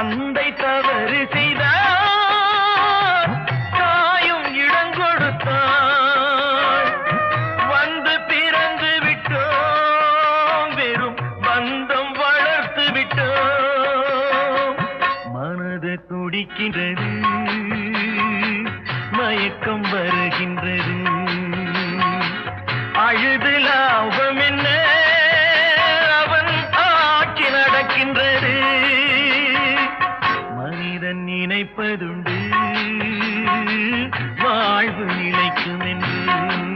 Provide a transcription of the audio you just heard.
தந்தை தவறு செய்தார். தாயும் இடம் கொடுத்தாள் வந்து பிறந்து விட்டோம். வெறும் பந்தம் வளர்த்து விட்டோம். மனது துடிக்கின்றது. மயக்கம் வருகின்றது. அழுது லாபம் என்ன? அவன் ஆட்சி நடக்கின்றது. நினைப்பதுண்டு. வாழ்வு நிலைக்கும் என்று